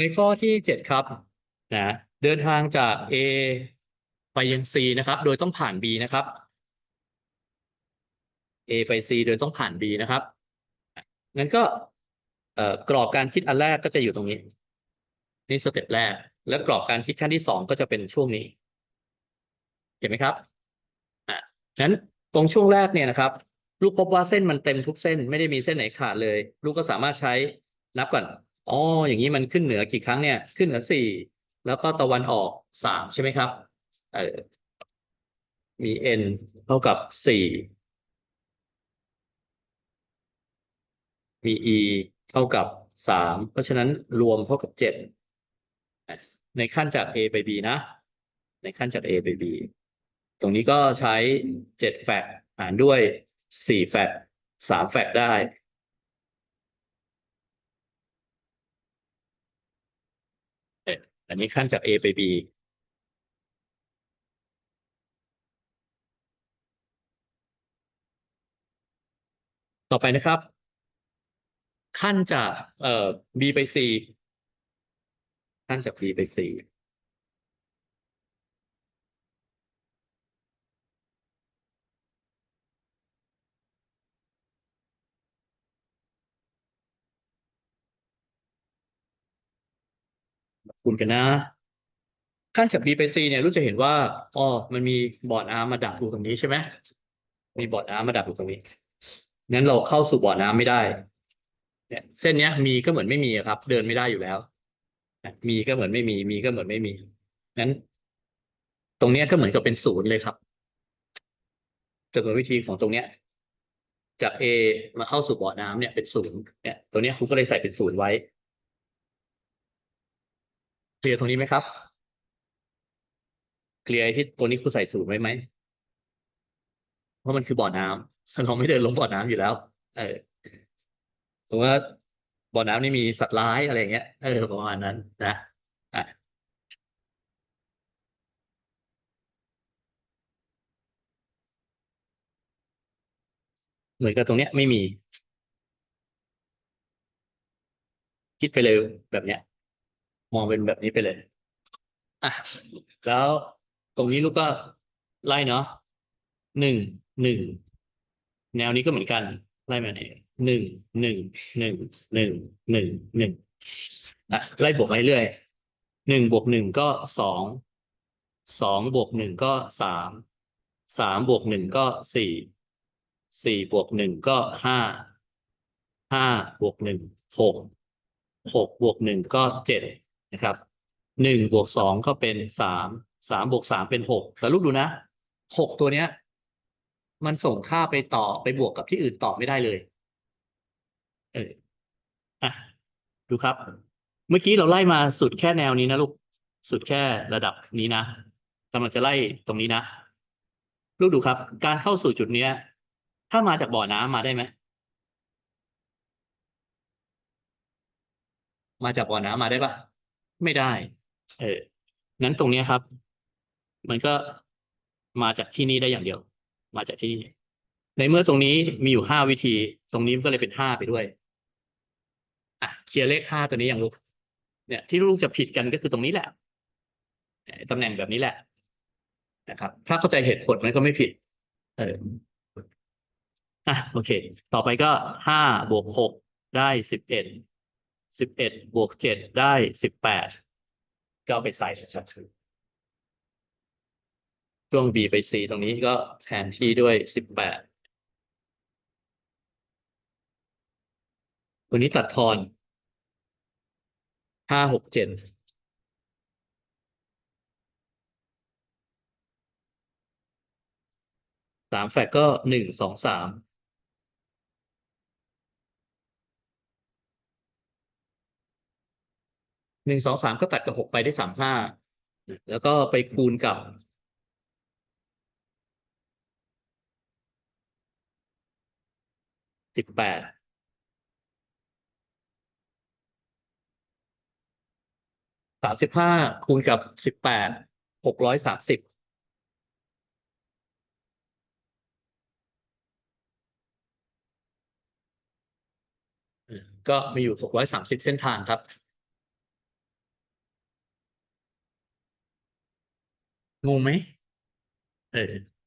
ในข้อที่เจ็ดครับนะเดินทางจาก A ไปยัง C นะครับ โดยต้องผ่าน B นะครับ A ไป C โดยต้องผ่าน B นะครับงั้นก็กรอบการคิดอันแรกก็จะอยู่ตรงนี้ นี่สเต็ปแรก แล้วกรอบการคิดขั้นที่สองก็จะเป็นช่วงนี้ เห็นไหมครับอะงั้นตรงช่วงแรกเนี่ยนะครับ ลูกพบว่าเส้นมันเต็มทุกเส้น ไม่ได้มีเส้นไหนขาดเลย ลูกก็สามารถใช้นับก่อน อ๋ออย่างนี้มันขึ้นเหนือกี่ครั้งเนี่ย ขึ้นเหนือสี่แล้วก็ตะวันออกสามใช่ไหมครับ เออมี n เท่ากับสี่มี e เท่ากับสามเพราะฉะนั้นรวมเท่ากับเจ็ดในขั้นจาก a ไป b นะ ในขั้นจาก a ไป b ตรงนี้ก็ใช้เจ็ดแฟกหารด้วยสี่แฟกต์สามแฟกต์ได้ เอันนี้ขั้นจาก A ไป B ต่อไปนะครับ ขั้นจากเอ่อ B ไป C ขั้นจาก B ไป C คูณกันนะขั้นจาก B ไป C เนี่ยรู้จะเห็นว่าอ๋อมันมีบอร์ดน้ำมาดักอยู่ตรงนี้ใช่ไหมมีบอร์ดน้ำมาดักอยู่ตรงนี้งั้นเราเข้าสู่บ่อน้ำไม่ได้เนี่ยเส้นเนี้ยมีก็เหมือนไม่มีครับ เดินไม่ได้อยู่แล้วมีก็เหมือนไม่มี มีก็เหมือนไม่มีงั้นตรงเนี้ยก็เหมือนกับเป็นศูนย์เลยครับจำนวนวิธีของตรงเนี้ย จาก A มาเข้าสู่บ่อน้ำเนี่ยเป็นศูนย์เนี่ยตรงเนี้ยครูก็เลยใส่เป็นศูนย์ไว้ เคลียร์ตรงนี้ไหมครับ เคลียร์ที่ตัวนี้ครูใส่ศูนย์ไว้ไหม เพราะมันคือบ่อน้ำเราไม่เดินลงบ่อน้ำอยู่แล้ว เออสมมติว่าบ่อน้ำนี่มีสัตว์ร้ายอะไรเงี้ย เออประมาณนั้นนะอะเหมือนกับตรงเนี้ยไม่มี คิดไปเลยแบบเนี้ย มองเป็นแบบนี้ไปเลย อะ แล้วตรงนี้ลูกก็ไล่เนาะหนึ่งหนึ่งแนวนี้ก็เหมือนกัน ไล่มาเนี่ยหนึ่งหนึ่งหนึ่งหนึ่งหนึ่งหนึ่งอะไล่บวกไปเรื่อยหนึ่งบวกหนึ่งก็สองสองบวกหนึ่งก็สามสามบวกหนึ่งก็สี่สี่บวกหนึ่งก็ห้าห้าบวกหนึ่งหกหกบวกหนึ่งก็เจ็ด นะครับหนึ่งบวกสองก็เป็นสามสามบวกสามเป็นหกแต่ลูกดูนะหกตัวเนี้ย มันส่งค่าไปต่อไปบวกกับที่อื่นต่อไม่ได้เลย เอออะดูครับ เมื่อกี้เราไล่มาสุดแค่แนวนี้นะลูกสุดแค่ระดับนี้นะกำลังจะไล่ตรงนี้นะลูกดูครับ การเข้าสู่จุดเนี้ย ถ้ามาจากบ่อน้ำมาได้ไหมมาจากบ่อน้ำมาได้ปะ ไม่ได้ เออนั้นตรงนี้ครับ มันก็มาจากที่นี่ได้อย่างเดียว มาจากที่นี่ ในเมื่อตรงนี้มีอยู่ห้าวิธี ตรงนี้ก็เลยเป็นห้าไปด้วย อะเคลียร์เลขห้าตัวนี้อย่างลูก เนี่ย ที่ลูกจะผิดกันก็คือตรงนี้แหละตำแหน่งแบบนี้แหละ นะครับ ถ้าเข้าใจเหตุผลมันก็ไม่ผิด เอออะโอเค ต่อไปก็ห้าบวกหกได้สิบเอ็ด สิบเอ็ดบวกเจ็ดได้สิบแปดก็เอาไปใส่ชัดช่วง B ไป C ตรงนี้ก็แทนที่ด้วยสิบแปดตัวนี้ตัดทอนห้าหกเจ็ดสามแฟกก็หนึ่งสองสาม หนึ่งสองสามก็ตัดกับหกไปได้สามห้าแล้วก็ไปคูณกับสิบแปดสามสิบห้าคูณกับสิบแปดหกร้อยสามสิบก็มีอยู่หกร้อยสามสิบเส้นทางครับ งงไหมเออ